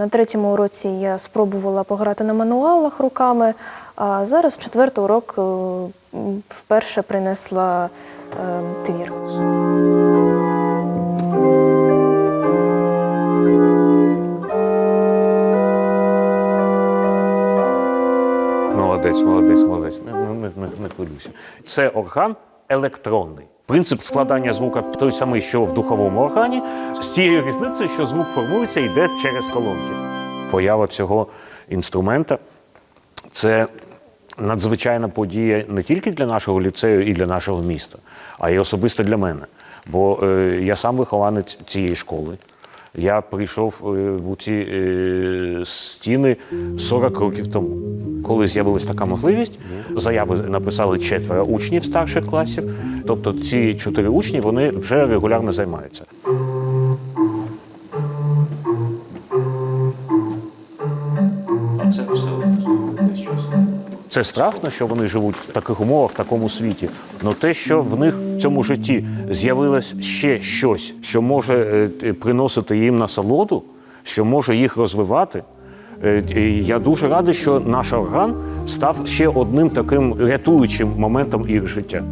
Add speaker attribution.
Speaker 1: На третьому уроці я спробувала пограти на мануалах руками, а зараз четвертий урок е, вперше принесла е, твір.
Speaker 2: Молодець, молодець, молодець. Не, не, не, не хвилюйся. Це орган електронний. Принцип складання звука той самий, що в духовому органі, з тією різницею, що звук формується і йде через колонки. Поява цього інструмента це надзвичайна подія не тільки для нашого ліцею і для нашого міста, а й особисто для мене. Бо е, я сам вихованець цієї школи. Я прийшов е, в ці е, стіни 40 років тому. Коли з'явилась така можливість, заяви написали четверо учнів старших класів. Тобто ці чотири учні вони вже регулярно займаються. Це страшно, що вони живуть в таких умовах, в такому світі. Але те, що в них в цьому житті з'явилось ще щось, що може е, приносити їм насолоду, що може їх розвивати. Е, Я дуже радий, що наш орган став ще одним таким рятуючим моментом їх життя.